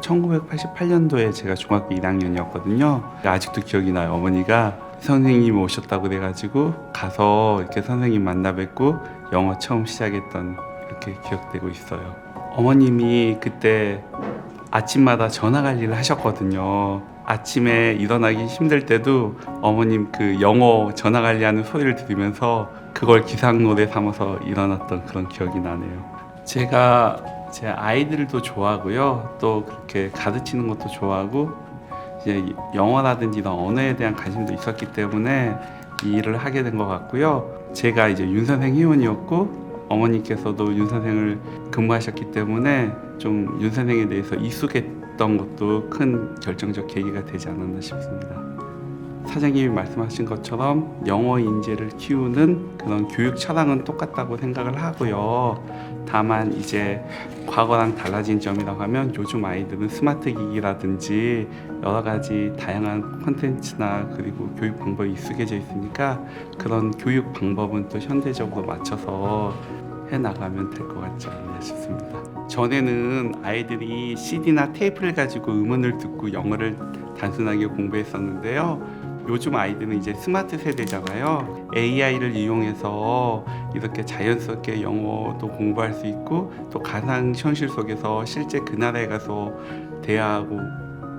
(1988년도에) 제가 중학교 1학년이었거든요. 아직도 기억이 나요. 어머니가 선생님 오셨다고 그래가지고 가서 이렇게 선생님 만나 뵙고 영어 처음 시작했던 이렇게 기억되고 있어요. 어머님이 그때 아침마다 전화 관리를 하셨거든요. 아침에 일어나기 힘들 때도 어머님 그 영어 전화 관리하는 소리를 들으면서 그걸 기상 노래 삼아서 일어났던 그런 기억이 나네요. 제가 제 아이들도 좋아하고요. 또 그렇게 가르치는 것도 좋아하고 이제 영어라든지 이런 언어에 대한 관심도 있었기 때문에 이 일을 하게 된 것 같고요. 제가 이제 윤 선생 회원이었고 어머니께서도 윤 선생을 근무하셨기 때문에 좀 윤 선생에 대해서 익숙했던 것도 큰 결정적 계기가 되지 않았나 싶습니다. 사장님이 말씀하신 것처럼 영어 인재를 키우는 그런 교육 철학은 똑같다고 생각을 하고요. 다만 이제 과거랑 달라진 점이라고 하면 요즘 아이들은 스마트 기기라든지 여러 가지 다양한 콘텐츠나 그리고 교육 방법이 익숙해져 있으니까 그런 교육 방법은 또 현대적으로 맞춰서 해 나가면 될 것 같지 않나 싶습니다. 전에는 아이들이 CD나 테이프를 가지고 음원을 듣고 영어를 단순하게 공부했었는데요. 요즘 아이들은 이제 스마트 세대잖아요. AI를 이용해서 이렇게 자연스럽게 영어도 공부할 수 있고 또 가상 현실 속에서 실제 그 나라에 가서 대화하고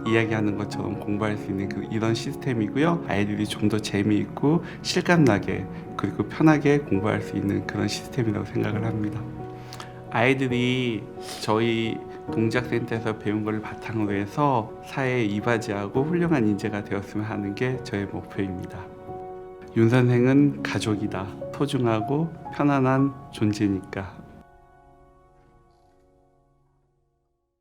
이야기하는 것처럼 공부할 수 있는 그 이런 시스템이고요. 아이들이 좀 더 재미있고 실감나게 그리고 편하게 공부할 수 있는 그런 시스템이라고 생각을 합니다. 아이들이 저희 동작센터에서 배운 걸 바탕으로 해서 사회에 이바지하고 훌륭한 인재가 되었으면 하는 게 저의 목표입니다. 윤 선생은 가족이다. 소중하고 편안한 존재니까